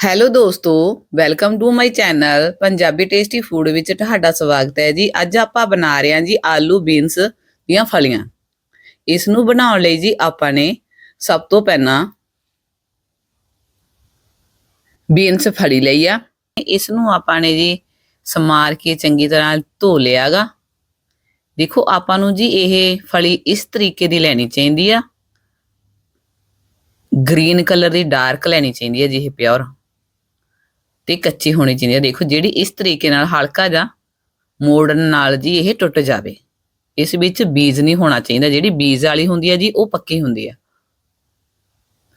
Hello ਦੋਸਤੋ welcome to my channel Punjabi tasty food ਵਿੱਚ ਤੁਹਾਡਾ ਸਵਾਗਤ ਹੈ ਜੀ। ਅੱਜ ਆਪਾਂ ਬਣਾ ਰਹੇ ਹਾਂ ਜੀ ਆਲੂ ਬੀਨਸ ਦੀਆਂ ਫਲੀਆਂ। ਇਸ ਨੂੰ ਬਣਾਉਣ ਲਈ ਜੀ ਆਪਾਂ ਨੇ ਸਭ ਤੋਂ ਪਹਿਲਾਂ ਬੀਨਸ ਫੜੀ ਲਈ ਆ। ਇਸ ਨੂੰ ਆਪਾਂ ਨੇ ਜੀ ਸਮਾਰ ਕੇ ਚੰਗੀ ਤਰ੍ਹਾਂ ਧੋ ਲਿਆਗਾ ਦੇਖੋ, ਆਪਾਂ ਨੂੰ ਜੀ ਇਹ ਫਲੀ ਇਸ ਤਰੀਕੇ ਦੀ ਲੈਣੀ ਚਾਹੀਦੀ ਆ। ਗ੍ਰੀਨ ਕਲਰ ਦੀ ਡਾਰਕ ਲੈਣੀ ਚਾਹੀਦੀ ਹੈ ਜੀ ਇਹ ਪਿਓਰ ਤੇ ਕੱਚੀ ਹੋਣੀ ਚਾਹੀਦੀ ਹੈ ਦੇਖੋ ਜਿਹੜੀ ਇਸ ਤਰੀਕੇ ਨਾਲ ਹਲਕਾ ਜਾਂ ਮੋੜਨ ਨਾਲ ਜੀ ਇਹ ਟੁੱਟ ਜਾਵੇ। ਇਸ ਵਿੱਚ ਬੀਜ ਨਹੀਂ ਹੋਣਾ ਚਾਹੀਦਾ। ਜਿਹੜੀ ਬੀਜ ਵਾਲੀ ਹੁੰਦੀ ਹੈ ਜੀ, ਉਹ ਪੱਕੀ ਹੁੰਦੀ ਹੈ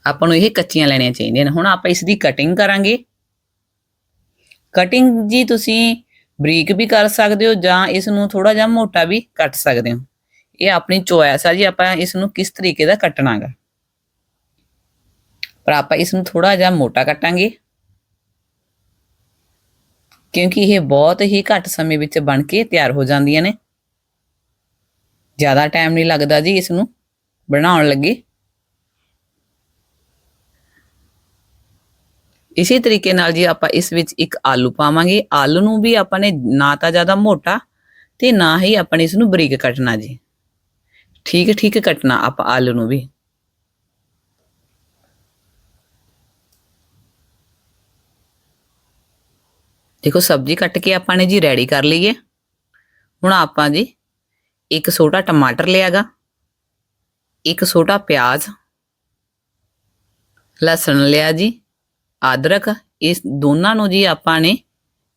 ਆਪਾਂ ਨੂੰ ਇਹ ਕੱਚੀਆਂ ਲੈਣੀਆਂ ਚਾਹੀਦੀਆਂ ਨੇ। ਹੁਣ ਆਪਾਂ ਇਸ ਦੀ ਕਟਿੰਗ ਕਰਾਂਗੇ। ਕਟਿੰਗ ਜੀ ਤੁਸੀਂ ਬਰੀਕ ਵੀ ਕਰ ਸਕਦੇ ਹੋ ਜਾਂ ਇਸ ਨੂੰ ਥੋੜਾ ਜਿਹਾ ਮੋਟਾ ਵੀ ਕੱਟ ਸਕਦੇ ਹੋ। ਇਹ ਆਪਣੀ ਚੋਇਸ ਆ ਜੀ। ਆਪਾਂ ਇਸ ਨੂੰ ਕਿਸ ਤਰੀਕੇ ਦਾ ਕੱਟਣਾਗਾ। ਪਰ ਆਪਾਂ ਇਸ ਨੂੰ ਥੋੜਾ ਜਿਹਾ ਮੋਟਾ ਕੱਟਾਂਗੇ। ਕਿਉਂਕਿ ਇਹ ਬਹੁਤ ਹੀ ਘੱਟ ਸਮੇਂ ਵਿੱਚ ਬਣ ਕੇ ਤਿਆਰ ਹੋ ਜਾਂਦੀਆਂ ਨੇ। ਜ਼ਿਆਦਾ ਟਾਈਮ ਨਹੀਂ ਲੱਗਦਾ ਜੀ ਇਸ ਨੂੰ ਬਣਾਉਣ ਲੱਗੇ। ਇਸੇ ਤਰੀਕੇ ਨਾਲ ਜੀ ਆਪਾਂ ਇਸ ਵਿੱਚ ਇੱਕ ਆਲੂ ਪਾਵਾਂਗੇ, ਆਲੂ ਨੂੰ ਵੀ ਆਪਾਂ ਨੇ ਨਾ ਤਾਂ ਜ਼ਿਆਦਾ ਮੋਟਾ ਤੇ ਨਾ ਹੀ ਆਪਾਂ ਨੇ ਇਸ ਨੂੰ ਬਰੀਕ ਕੱਟਣਾ ਜੀ। ਠੀਕ ਠੀਕ ਕੱਟਣਾ ਆਪਾਂ ਆਲੂ ਨੂੰ ਵੀ। ਦੇਖੋ ਸਬਜ਼ੀ ਕੱਟ ਕੇ ਆਪਾਂ ਨੇ ਜੀ ਰੈਡੀ ਕਰ ਲਈ ਹੈ। ਹੁਣ ਆਪਾਂ ਜੀ ਇੱਕ ਛੋਟਾ ਟਮਾਟਰ ਲਿਆਗਾ, ਇੱਕ ਛੋਟਾ ਪਿਆਜ਼, ਲਸਣ ਲਿਆ ਜੀ, ਅਦਰਕ, ਇਸ ਦੋਨਾਂ ਨੂੰ ਜੀ ਆਪਾਂ ਨੇ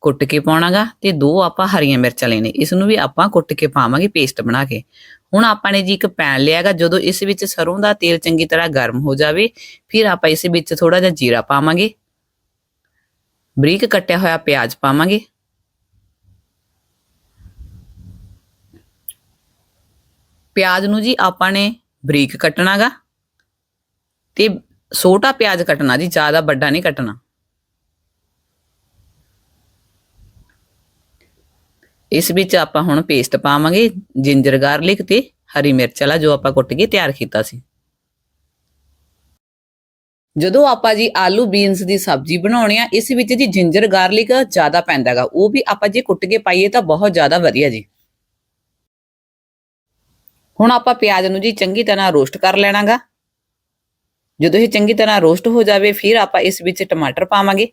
ਕੁੱਟ ਕੇ ਪਾਉਣਾਗਾ ਤੇ ਦੋ ਆਪਾਂ ਹਰੀਆਂ ਮਿਰਚਾਂ ਲੈਣੇ ਇਸ ਨੂੰ ਵੀ ਆਪਾਂ ਕੁੱਟ ਕੇ ਪਾਵਾਂਗੇ ਪੇਸਟ ਬਣਾ ਕੇ। ਹੁਣ ਆਪਾਂ ਨੇ ਜੀ ਇੱਕ ਪੈਨ ਲਿਆਗਾ, ਜਦੋਂ ਇਸ ਵਿੱਚ ਸਰੋਂ ਦਾ ਤੇਲ ਚੰਗੀ ਤਰ੍ਹਾਂ ਗਰਮ ਹੋ ਜਾਵੇ, ਫਿਰ ਆਪਾਂ ਇਸ ਵਿੱਚ ਥੋੜਾ ਜਿਹਾ ਜੀਰਾ ਪਾਵਾਂਗੇ। ਬਰੀਕ ਕੱਟਿਆ ਹੋਇਆ ਪਿਆਜ਼ ਪਾਵਾਂਗੇ। ਪਿਆਜ਼ ਨੂੰ ਜੀ ਆਪਾਂ ਨੇ ਬਰੀਕ ਕੱਟਣਾਗਾ ਤੇ ਛੋਟਾ ਪਿਆਜ਼ ਕੱਟਣਾ ਜੀ, ਜ਼ਿਆਦਾ ਵੱਡਾ ਨਹੀਂ ਕੱਟਣਾ। ਇਸ ਵਿੱਚ ਆਪਾਂ ਹੁਣ ਪੇਸਟ ਪਾਵਾਂਗੇ ਜਿੰਜਰ ਗਾਰਲਿਕ ਤੇ ਹਰੀ ਮਿਰਚ ਵਾਲਾ ਜੋ ਆਪਾਂ ਕੁੱਟ ਕੇ ਤਿਆਰ ਕੀਤਾ ਸੀ। ਜਦੋਂ ਆਪਾਂ ਜੀ ਆਲੂ ਬੀਨਸ ਦੀ ਸਬਜ਼ੀ ਬਣਾਉਣੀ ਆ, ਇਸ ਵਿੱਚ ਜੀ ਜਿੰਜਰ ਗਾਰਲਿਕ ਜ਼ਿਆਦਾ ਪੈਂਦਾਗਾ ਉਹ ਵੀ ਆਪਾਂ ਜੇ ਕੁੱਟ ਕੇ ਪਾਈਏ ਤਾਂ ਬਹੁਤ ਜ਼ਿਆਦਾ ਵਧੀਆ ਜੀ। ਹੁਣ ਆਪਾਂ ਪਿਆਜ਼ ਨੂੰ ਜੀ ਚੰਗੀ ਤਰ੍ਹਾਂ ਰੋਸਟ ਕਰ ਲੈਣਾਗਾ। ਜਦੋਂ ਇਹ ਚੰਗੀ ਤਰ੍ਹਾਂ ਰੋਸਟ ਹੋ ਜਾਵੇ, ਫਿਰ ਆਪਾਂ ਇਸ ਵਿੱਚ ਟਮਾਟਰ ਪਾਵਾਂਗੇ।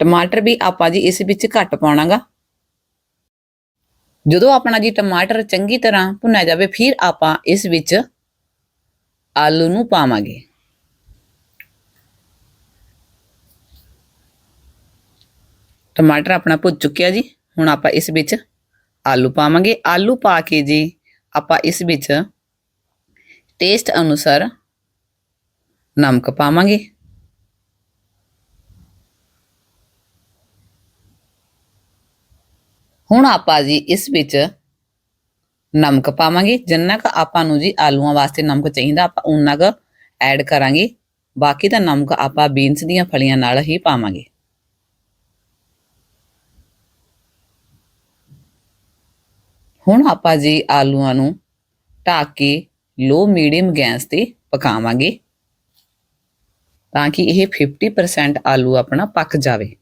ਟਮਾਟਰ ਵੀ ਆਪਾਂ ਜੀ ਇਸ ਵਿੱਚ ਘੱਟ ਪਾਉਣਾਗਾ। ਜਦੋਂ ਆਪਣਾ ਜੀ ਟਮਾਟਰ ਚੰਗੀ ਤਰ੍ਹਾਂ ਭੁੰਨਿਆ ਜਾਵੇ, ਫਿਰ ਆਪਾਂ ਇਸ ਵਿੱਚ ਆਲੂ ਨੂੰ ਪਾਵਾਂਗੇ। ਟਮਾਟਰ ਆਪਣਾ ਭੁੱਜ ਚੁੱਕਿਆ ਜੀ, ਹੁਣ ਆਪਾਂ ਇਸ ਵਿੱਚ ਆਲੂ ਪਾਵਾਂਗੇ। ਆਲੂ ਪਾ ਕੇ ਜੀ, ਆਪਾਂ ਇਸ ਵਿੱਚ ਟੇਸਟ ਅਨੁਸਾਰ ਨਮਕ ਪਾਵਾਂਗੇ। ਹੁਣ ਆਪਾਂ ਜੀ ਇਸ ਵਿੱਚ ਨਮਕ ਪਾਵਾਂਗੇ। ਜਿੰਨਾ ਕ ਆਪਾਂ ਨੂੰ ਜੀ ਆਲੂਆਂ ਵਾਸਤੇ ਨਮਕ ਚਾਹੀਦਾ, ਆਪਾਂ ਉਨਾ ਕ ਐਡ ਕਰਾਂਗੇ। ਬਾਕੀ ਦਾ ਨਮਕ ਆਪਾਂ ਬੀਨਸ ਦੀਆਂ ਫਲੀਆਂ ਨਾਲ ਹੀ ਪਾਵਾਂਗੇ। ਹੁਣ ਆਪਾਂ ਜੀ ਆਲੂਆਂ ਨੂੰ ਢੱਕ ਕੇ ਲੋ ਮੀਡੀਅਮ ਗੈਸ ਤੇ ਪਕਾਵਾਂਗੇ। ਤਾਂ ਕਿ ਇਹ 50% ਆਲੂ ਆਪਣਾ ਪੱਕ ਜਾਵੇ।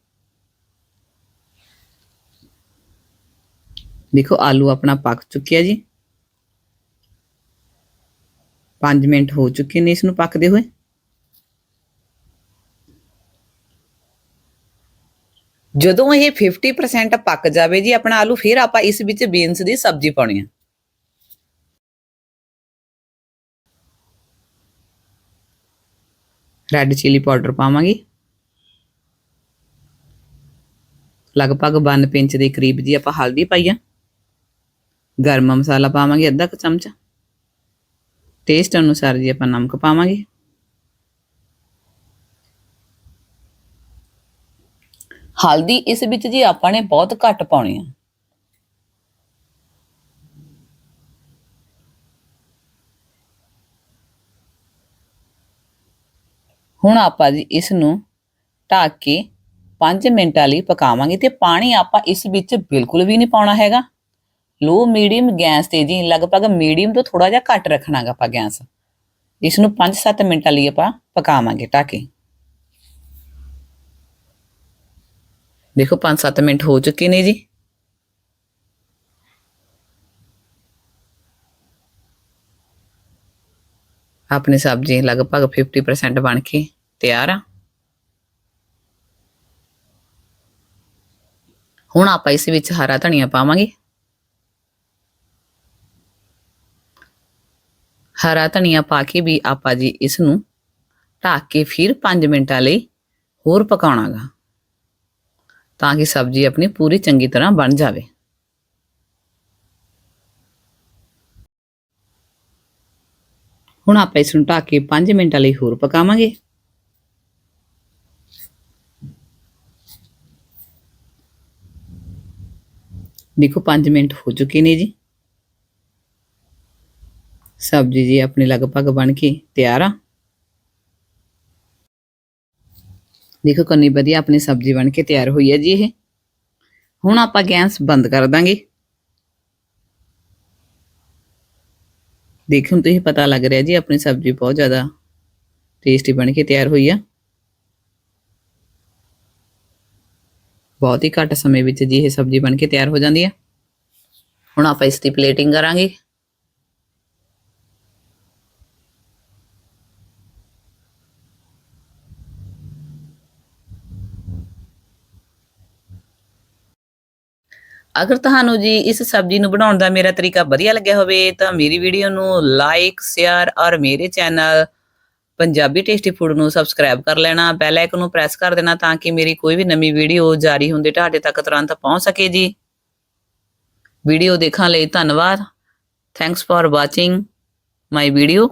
ਦੇਖੋ, ਆਲੂ ਆਪਣਾ ਪੱਕ ਚੁੱਕਿਆ ਜੀ। 5 ਮਿੰਟ ਹੋ ਚੁੱਕੇ ਨੇ ਇਸ ਨੂੰ ਪੱਕਦੇ ਹੋਏ। ਜਦੋਂ ਇਹ 50% ਪੱਕ ਜਾਵੇ ਜੀ, ਆਪਣਾ ਆਲੂ, ਫਿਰ ਆਪਾਂ ਇਸ ਵਿੱਚ ਬੀਨਸ ਦੀ ਸਬਜ਼ੀ ਪਾਉਣੀ ਹੈ ਰੈੱਡ ਚਿਲੀ ਪਾਊਡਰ ਪਾਵਾਂਗੇ। ਲਗਭਗ 1 ਪਿੰਚ ਦੇ ਕਰੀਬ ਜੀ ਆਪਾਂ ਹਲਦੀ ਪਾਈ ਆ। ਗਰਮ ਮਸਾਲਾ ਪਾਵਾਂਗੇ, ਅੱਧਾ ਕੁ ਚਮਚਾ। ਟੇਸਟ ਅਨੁਸਾਰ ਜੀ ਆਪਾਂ ਨਮਕ ਪਾਵਾਂਗੇ। ਹਲਦੀ ਇਸ ਵਿੱਚ ਜੀ ਆਪਾਂ ਨੇ ਬਹੁਤ ਘੱਟ ਪਾਉਣੀ ਆ। ਹੁਣ ਆਪਾਂ ਜੀ ਇਸ ਨੂੰ ਢੱਕ ਕੇ 5 ਮਿੰਟਾਂ ਲਈ ਪਕਾਵਾਂਗੇ ਤੇ ਪਾਣੀ ਆਪਾਂ ਇਸ ਵਿੱਚ ਬਿਲਕੁਲ ਵੀ ਨਹੀਂ ਪਾਉਣਾ ਹੈਗਾ। ਲੋ ਮੀਡੀਅਮ ਗੈਸ ਤੇ ਜੀ, ਲਗਭਗ ਮੀਡੀਅਮ ਤੋਂ ਥੋੜਾ ਜਿਹਾ ਘੱਟ ਰੱਖਣਾਗਾ ਆਪਾਂ ਗੈਸ। ਇਸ ਨੂੰ 5-7 ਮਿੰਟਾਂ ਲਈ ਆਪਾਂ ਪਕਾਵਾਂਗੇ ਢੱਕ ਕੇ ਦੇਖੋ 5-7 ਮਿੰਟ ਹੋ ਚੁੱਕੇ ਨੇ ਜੀ। ਆਪਣੀ ਸਬਜ਼ੀ ਲਗਭਗ 50% ਬਣ ਕੇ ਤਿਆਰ ਆ। ਹੁਣ ਆਪਾਂ ਇਸ ਵਿੱਚ ਹਰਾ ਧਨੀਆ ਪਾਵਾਂਗੇ। ਹਰਾ ਧਨੀਆ ਪਾ ਕੇ ਵੀ ਆਪਾਂ ਜੀ ਇਸ ਨੂੰ ਢੱਕ ਕੇ ਫਿਰ 5 ਮਿੰਟਾਂ ਲਈ ਹੋਰ ਪਕਾਉਣਾਗਾ, ਤਾਂ ਕਿ ਸਬਜ਼ੀ ਆਪਣੀ ਪੂਰੀ ਚੰਗੀ ਤਰ੍ਹਾਂ ਬਣ ਜਾਵੇ। ਹੁਣ ਆਪਾਂ ਇਸ ਨੂੰ ਢੱਕ ਕੇ 5 ਮਿੰਟਾਂ ਲਈ ਹੋਰ ਪਕਾਵਾਂਗੇ। ਦੇਖੋ 5 ਮਿੰਟ ਹੋ ਚੁੱਕੇ ਨੇ ਜੀ। ਸਬਜ਼ੀ ਜੀ ਆਪਣੀ ਲਗਭਗ ਬਣ ਕੇ ਤਿਆਰ ਆ। ਦੇਖੋ ਕਿੰਨੀ ਵਧੀਆ ਆਪਣੀ ਸਬਜ਼ੀ ਬਣ ਕੇ ਤਿਆਰ ਹੋਈ ਹੈ ਜੀ ਇਹ। ਹੁਣ ਆਪਾਂ ਗੈਸ ਬੰਦ ਕਰ ਦਾਂਗੇ। ਦੇਖੋ, ਹੁਣ ਤੁਸੀਂ ਪਤਾ ਲੱਗ ਰਿਹਾ ਜੀ ਆਪਣੀ ਸਬਜ਼ੀ ਬਹੁਤ ਜ਼ਿਆਦਾ ਟੇਸਟੀ ਬਣ ਕੇ ਤਿਆਰ ਹੋਈ ਆ। ਬਹੁਤ ਹੀ ਘੱਟ ਸਮੇਂ ਵਿੱਚ ਜੀ ਇਹ ਸਬਜ਼ੀ ਬਣ ਕੇ ਤਿਆਰ ਹੋ ਜਾਂਦੀ ਆ। ਹੁਣ ਆਪਾਂ ਇਸ ਦੀ ਪਲੇਟਿੰਗ ਕਰਾਂਗੇ। ਅਗਰ ਤੁਹਾਨੂੰ ਜੀ ਇਸ ਸਬਜ਼ੀ ਨੂੰ ਬਣਾਉਣ ਦਾ ਮੇਰਾ ਤਰੀਕਾ ਵਧੀਆ ਲੱਗਿਆ ਹੋਵੇ, ਤਾਂ ਮੇਰੀ ਵੀਡੀਓ ਨੂੰ ਲਾਈਕ ਸ਼ੇਅਰ ਔਰ ਮੇਰੇ ਚੈਨਲ ਪੰਜਾਬੀ ਟੇਸਟੀ ਫੂਡ ਨੂੰ ਸਬਸਕ੍ਰਾਈਬ ਕਰ ਲੈਣਾ। ਬੈਲ ਆਈਕਨ ਨੂੰ ਪ੍ਰੈਸ ਕਰ ਦੇਣਾ ਤਾਂ ਕਿ ਮੇਰੀ ਕੋਈ ਵੀ ਨਵੀਂ ਵੀਡੀਓ ਜਾਰੀ ਹੁੰਦੇ ਤੁਹਾਡੇ ਤੱਕ ਤੁਰੰਤ ਪਹੁੰਚ ਸਕੇ ਜੀ। ਵੀਡੀਓ ਦੇਖਣ ਲਈ ਧੰਨਵਾਦ। Thanks for watching my video